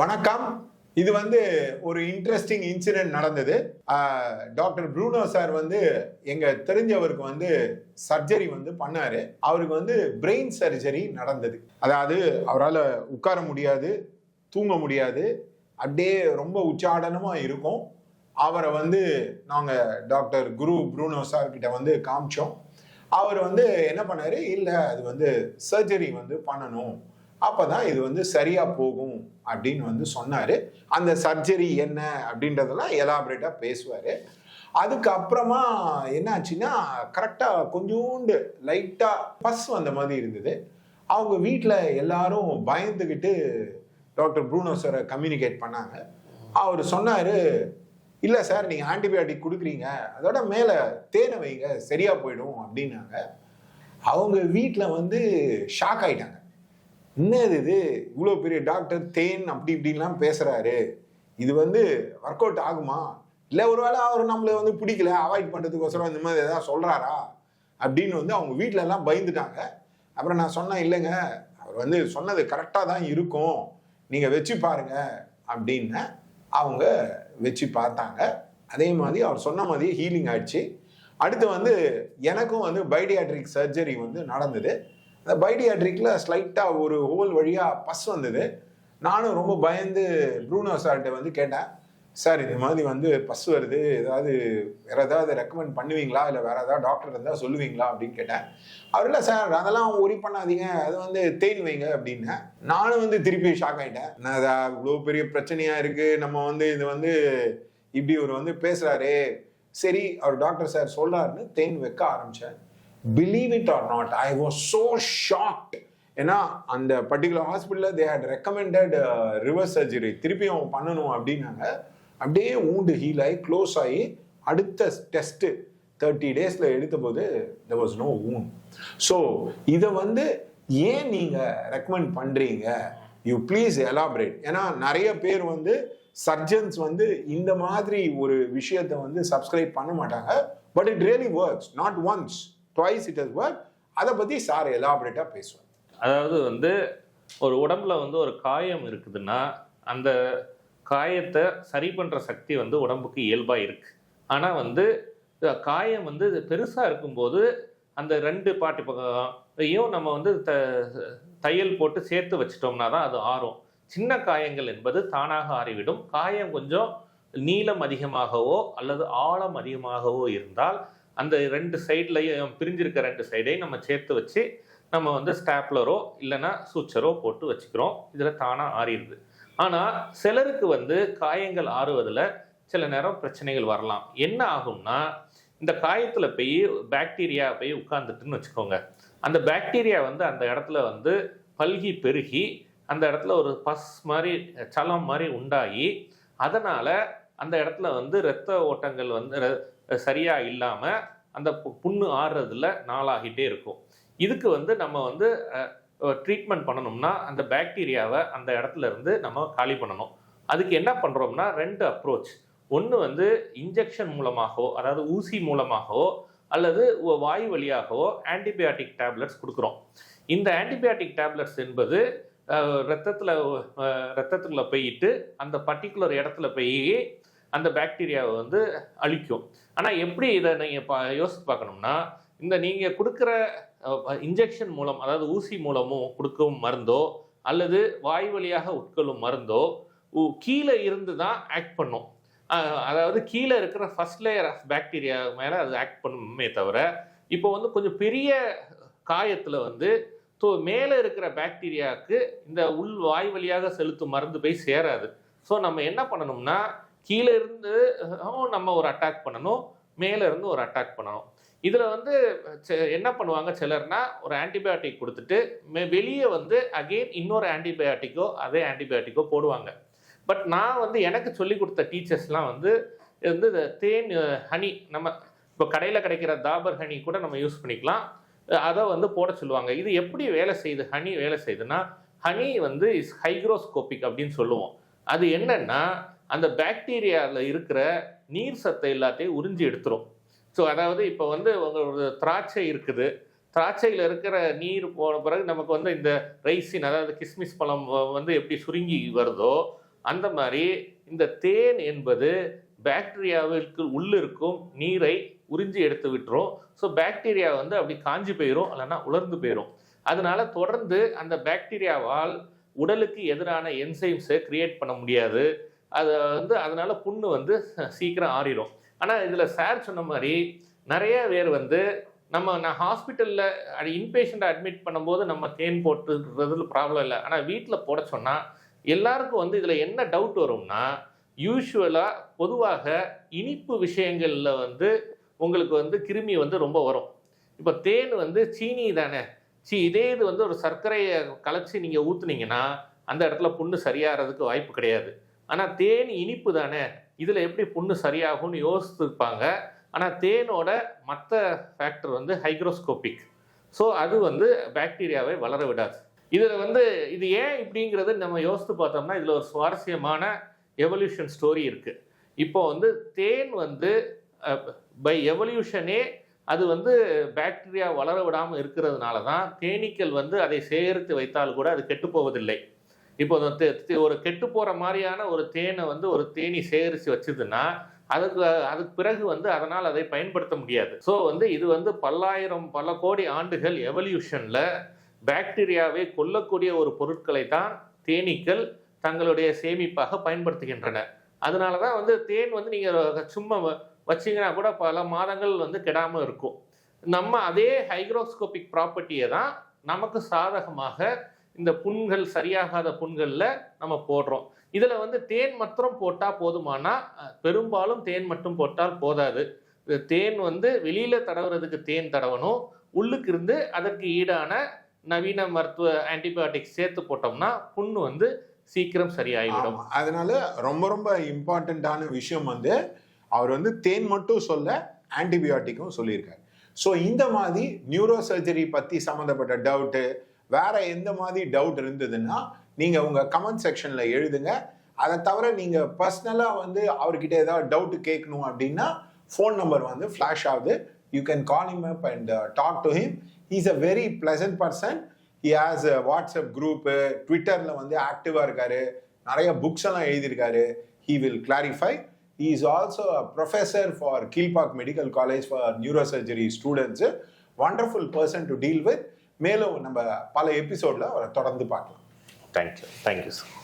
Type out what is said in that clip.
வணக்கம். இது வந்து ஒரு இன்ட்ரெஸ்டிங் இன்சிடென்ட் நடந்தது. டாக்டர் ப்ரூனோ சார் வந்து எங்க தெரிஞ்சவருக்கு வந்து சர்ஜரி வந்து பண்ணாரு. அவருக்கு வந்து பிரெயின் சர்ஜரி நடந்தது. அதாவது அவரால் உட்கார முடியாது தூங்க முடியாது. அப்படியே ரொம்ப உச்சாடனமாக இருக்கும். அவரை வந்து நாங்கள் டாக்டர் குரு ப்ரூனோ சார் கிட்ட வந்து காமிச்சோம். அவர் வந்து என்ன பண்ணாரு? இல்லை அது வந்து சர்ஜரி வந்து பண்ணணும். அப்பதான் இது வந்து சரியா போகும் அப்படின்னு வந்து சொன்னாரு. அந்த சர்ஜரி என்ன அப்படின்றதெல்லாம் எலாபரேட்டா பேசுவாரு. அதுக்கப்புறமா என்னாச்சுன்னா கரெக்டா கொஞ்சோண்டு லைட்டா பஸ் வந்த மாதிரி இருந்தது. அவங்க வீட்டில் எல்லாரும் பயந்துக்கிட்டு டாக்டர் ப்ரூனோ சாரை கம்யூனிகேட் பண்ணாங்க. அவர் சொன்னார் இல்லை சார் நீங்கள் ஆன்டிபயோட்டிக் கொடுக்குறீங்க. அதோட மேலே தேனை வைங்க சரியாக போயிடும் அப்படின்னாங்க. அவங்க வீட்டில் வந்து ஷாக் ஆயிட்டாங்க. என்னது இது? இவ்வளோ பெரிய டாக்டர் தேன் அப்படி இப்படின்லாம் பேசுறாரு. இது வந்து ஒர்க் அவுட் ஆகுமா? இல்லை ஒருவேளை அவர் நம்மளை வந்து பிடிக்கல அவாய்ட் பண்ணுறதுக்கோசரம் இந்த மாதிரி எதாவது சொல்கிறாரா அப்படின்னு வந்து அவங்க வீட்டிலலாம் எல்லாம் பயந்துட்டாங்க. அப்புறம் நான் சொன்னேன் இல்லைங்க அவர் வந்து சொன்னது கரெக்டாக தான் இருக்கும். நீங்கள் வச்சு பாருங்க அப்படின்னு அவங்க வச்சு பார்த்தாங்க. அதே மாதிரி அவர் சொன்ன மாதிரியே ஹீலிங் ஆயிடுச்சு. அடுத்து வந்து எனக்கும் வந்து பைடியாட்ரிக் சர்ஜரி வந்து நடந்தது. அந்த பைடியாட்ரிக்கில் ஸ்லைட்டாக ஒரு ஹோல் வழியாக பஸ் வந்தது. நானும் ரொம்ப பயந்து ப்ரூனோ சார்கிட்ட வந்து கேட்டேன். சார் இது மாதிரி வந்து பஸ் வருது. ஏதாவது வேற ஏதாவது ரெக்கமெண்ட் பண்ணுவீங்களா? இல்லை வேற ஏதாவது டாக்டர் இருந்தால் சொல்லுவீங்களா? அப்படின்னு கேட்டேன். அவர் இல்லை சார் அதெல்லாம் ஒரி பண்ணாதீங்க. அது வந்து தேன் வைங்க. அப்படின்னேன். நானும் வந்து திருப்பி ஷாக் ஆயிட்டேன். நான் இவ்வளோ பெரிய பிரச்சனையா இருக்கு. நம்ம வந்து இது வந்து இப்படி ஒரு வந்து பேசுறாரு. சரி அவர் டாக்டர் சார் சொல்றாருன்னு தேன் வைக்க ஆரம்பிச்சேன். Believe it or not I was so shocked ஏன்னா அந்த பர்டிகுலர் ஹாஸ்பிட்டலில் they had recommended reverse surgery திருப்பி அவன் பண்ணணும் அப்படின்னாங்க. அப்படியே ஊண்டு ஹீல் ஆகி க்ளோஸ் ஆகி அடுத்த டெஸ்ட்டு தேர்ட்டி டேஸில் எடுத்தபோது தெர் வாஸ் நோ ஊன் ஸோ இதை வந்து ஏன் நீங்கள் ரெக்கமெண்ட் பண்ணுறீங்க யூ ப்ளீஸ் எலாபரேட் ஏன்னா நிறைய பேர் வந்து சர்ஜன்ஸ் வந்து இந்த மாதிரி ஒரு விஷயத்தை வந்து சப்ஸ்கிரைப் பண்ண மாட்டாங்க. But it really works not once twice it is work அதை பற்றி சார் எலாபரேட்டாக பேசுவார். அதாவது வந்து ஒரு உடம்புல வந்து ஒரு காயம் இருக்குதுன்னா அந்த காயத்தை சரி பண்ணுற சக்தி வந்து உடம்புக்கு இயல்பாக இருக்குது ஆனால் வந்து காயம் வந்து பெருசாக இருக்கும்போது அந்த ரெண்டு பாட்டு பக்கம் நம்ம வந்து த தையல் போட்டு சேர்த்து வச்சிட்டோம்னா தான் அது ஆறும். சின்ன காயங்கள் என்பது தானாக ஆறிவிடும். காயம் கொஞ்சம் நீளம் அதிகமாகவோ அல்லது ஆழம் அதிகமாகவோ இருந்தால் அந்த ரெண்டு சைட்லையும் பிரிஞ்சிருக்க ரெண்டு சைடையும் நம்ம சேர்த்து வச்சு நம்ம வந்து ஸ்டாப்லரோ இல்லைன்னா சூச்சரோ போட்டு வச்சுக்கிறோம். இதில் தானாக ஆறிடுது. ஆனால் சிலருக்கு வந்து காயங்கள் ஆறுவதில் சில நேரம் பிரச்சனைகள் வரலாம். என்ன ஆகும்னா இந்த காயத்தில் போய் பாக்டீரியா போய் உட்காந்துட்டுன்னு வச்சுக்கோங்க. அந்த பாக்டீரியா வந்து அந்த இடத்துல வந்து பல்கி பெருகி அந்த இடத்துல ஒரு பஸ் மாதிரி சலம் மாதிரி உண்டாகி அதனால் அந்த இடத்துல வந்து இரத்த ஓட்டங்கள் வந்து சரியாக இல்லாமல் அந்த பு- புண்ணு ஆறுறதுல நாளாகிட்டே இருக்கும். இதுக்கு வந்து நம்ம வந்து ட்ரீட்மெண்ட் பண்ணணும்னா அந்த பாக்டீரியாவை அந்த இடத்துல இருந்து நம்ம காலி பண்ணணும். அதுக்கு என்ன பண்ணுறோம்னா ரெண்டு அப்ரோச் ஒன்று வந்து இன்ஜெக்ஷன் மூலமாகவோ அதாவது ஊசி மூலமாகவோ அல்லது வாய் வழியாகவோ ஆன்டிபயாட்டிக் டேப்லெட்ஸ் கொடுக்குறோம். இந்த ஆன்டிபயாட்டிக் டேப்லெட்ஸ் என்பது ரத்தத்தில் ரத்தத்துக்குள்ளே போயிட்டு அந்த பர்டிகுலர் இடத்துல போய் அந்த பாக்டீரியாவை வந்து அழிக்கும். ஆனால் எப்படி இதை நீங்கள் பா யோசித்து பார்க்கணும்னா இந்த நீங்கள் கொடுக்குற இன்ஜெக்ஷன் மூலம் அதாவது ஊசி மூலமும் கொடுக்கும் மருந்தோ அல்லது வாய் வழியாக உட்கொள்ளும் மருந்தோ உ- கீழே இருந்து தான் ஆக்ட் பண்ணும். அதாவது கீழே இருக்கிற ஃபர்ஸ்ட் லேயர் ஆஃப் பாக்டீரியா மேலே அது ஆக்ட் பண்ணுமே தவிர இப்போ வந்து கொஞ்சம் பெரிய காயத்தில் வந்து ஸோ மேலே இருக்கிற பாக்டீரியாவுக்கு இந்த உள் வாய் வழியாக செலுத்தும் மருந்து போய் சேராது. ஸோ நம்ம என்ன பண்ணணும்னா கீழே இருந்து நம்ம ஒரு அட்டாக் பண்ணணும். மேலே இருந்து ஒரு அட்டாக் பண்ணணும். இதில் வந்து என்ன பண்ணுவாங்க சிலர்னா ஒரு ஆன்டிபயோட்டிக் கொடுத்துட்டு மே- வெளியே வந்து அகெயின் இன்னொரு ஆன்டிபயோட்டிக்கோ அதே ஆன்டிபயோட்டிக்கோ போடுவாங்க. பட் நான் வந்து எனக்கு சொல்லி கொடுத்த டீச்சர்ஸ்லாம் வந்து இது வந்து இந்த தேன் ஹனி நம்ம இப்போ கடையில் கிடைக்கிற தாபர் ஹனி கூட நம்ம யூஸ் பண்ணிக்கலாம். அதை வந்து போட சொல்லுவாங்க. இது எப்படி வேலை செய்யுது? ஹனி வேலை செய்யுதுன்னா ஹனி வந்து இஸ் ஹைக்ரோஸ்கோபிக் அப்படின்னு சொல்லுவோம். அது என்னன்னா அந்த பாக்டீரியாவில் இருக்கிற நீர் சத்தை எல்லாத்தையும் உறிஞ்சி எடுத்துரும். ஸோ அதாவது இப்போ வந்து உங்களோட திராட்சை இருக்குது. திராட்சையில் இருக்கிற நீர் போன பிறகு நமக்கு வந்து இந்த ரைசின் அதாவது கிஸ்மிஸ் பழம் வந்து எப்படி சுருங்கி வருதோ அந்த மாதிரி இந்த தேன் என்பது பாக்டீரியாவிற்கு உள்ளிருக்கும் நீரை உறிஞ்சி எடுத்து விட்டுரும். ஸோ பாக்டீரியா வந்து அப்படி காஞ்சி போயிடும் இல்லைன்னா உலர்ந்து போயிடும் அதனால தொடர்ந்து அந்த பாக்டீரியாவால் உடலுக்கு எதிரான என்சைம்ஸை கிரியேட் பண்ண முடியாது. அது வந்து அதனால புண்ணு வந்து சீக்கிரம் ஆறிடும் ஆனால் இதில் சார் சொன்ன மாதிரி நிறைய பேர் வந்து நம்ம நான் ஹாஸ்பிட்டலில் அது இன்பேஷண்ட்டை அட்மிட் பண்ணும்போது நம்ம தேன் போட்டுறதுல ப்ராப்ளம் இல்லை. ஆனால் வீட்டில் போட சொன்னால் எல்லாருக்கும் வந்து இதில் என்ன டவுட் வரும்னா யூஸ்வலாக பொதுவாக இனிப்பு விஷயங்களில் வந்து உங்களுக்கு வந்து கிருமி வந்து ரொம்ப வரும். இப்போ தேன் வந்து சீனி தானே. சி இதே இது வந்து ஒரு சர்க்கரையை கலைச்சி நீங்கள் ஊற்றுனீங்கன்னா அந்த இடத்துல புண்ணு சரியாகிறதுக்கு வாய்ப்பு கிடையாது. ஆனால் தேன் இனிப்பு தானே? இதில் எப்படி புண்ணு சரியாகும்னு யோசித்துருப்பாங்க ஆனால் தேனோட மற்ற ஃபேக்டர் வந்து ஹைக்ரோஸ்கோபிக் ஸோ அது வந்து பாக்டீரியாவை வளர விடாது. இதில் வந்து இது ஏன் இப்படிங்கிறது நம்ம யோசித்து பார்த்தோம்னா இதில் ஒரு சுவாரஸ்யமான எவல்யூஷன் ஸ்டோரி இருக்குது இப்போ வந்து தேன் வந்து பை எவல்யூஷனே அது வந்து பாக்டீரியா வளர விடாமல் இருக்கிறதுனால தான் தேனீக்கள் வந்து அதை சேகரித்து வைத்தால் கூட அது கெட்டு போவதில்லை. இப்போ ஒரு கெட்டு போகிற மாதிரியான ஒரு தேனை வந்து ஒரு தேனி சேகரித்து வச்சதுன்னா அதுக்கு அதுக்கு பிறகு வந்து அதனால் அதை பயன்படுத்த முடியாது. ஸோ வந்து இது வந்து பல்லாயிரம் பல கோடி ஆண்டுகள் எவல்யூஷனில் பாக்டீரியாவை கொல்லக்கூடிய ஒரு பொருட்களை தான் தேனீக்கள் தங்களுடைய சேமிப்பாக பயன்படுத்துகின்றன. அதனால தான் வந்து தேன் வந்து நீங்கள் சும்மா வ- வச்சீங்கன்னா கூட பல மாதங்கள் வந்து கெடாமல் இருக்கும். நம்ம அதே ஹைக்ரோஸ்கோபிக் ப்ராப்பர்ட்டியை தான் நமக்கு சாதகமாக இந்த புண்கள் சரியாகாத புண்களில் நம்ம போடுறோம். இதில் வந்து தேன் மற்றும் போட்டால் போதுமானா பெரும்பாலும் தேன் மட்டும் போட்டால் போதாது. தேன் வந்து வெளியில் தடவுறதுக்கு தேன் தடவணும். உள்ளுக்கு இருந்து அதற்கு ஈடான நவீன மருத்துவ ஆன்டிபயோட்டிக் சேர்த்து போட்டோம்னா புண்ணு வந்து சீக்கிரம் சரியாகிவிடும். அதனால ரொம்ப ரொம்ப இம்பார்ட்டண்ட்டான விஷயம் வந்து அவர் வந்து தேன் மட்டும் சொல்ல ஆன்டிபயோட்டிக்கும் சொல்லியிருக்காரு. ஸோ இந்த மாதிரி நியூரோ சர்ஜரி பற்றி சம்மந்தப்பட்ட டவுட்டு வேற எந்த மாதிரி டவுட் இருந்ததுன்னா நீங்க உங்க கமெண்ட் செக்ஷன்ல எழுதுங்க. அதை தவிர நீங்க பர்சனலா வந்து அவர்கிட்ட ஏதாவது டவுட் கேட்கணும் அப்படின்னா ஃபோன் நம்பர் வந்து ஃப்ளாஷ் ஆகுது. You can call him up and talk to him is a very pleasant person he has WhatsApp group ட்விட்டரில் வந்து ஆக்டிவாக இருக்காரு. நிறைய புக்ஸ் எல்லாம் எழுதியிருக்காரு. He will clarify he is also a professor for Kilpauk medical college for neuro surgery students wonderful person to deal with மேலும் நம்ம பல எபிசோடில் அவரை தொடர்ந்து பார்க்கலாம். Thank you thank you sir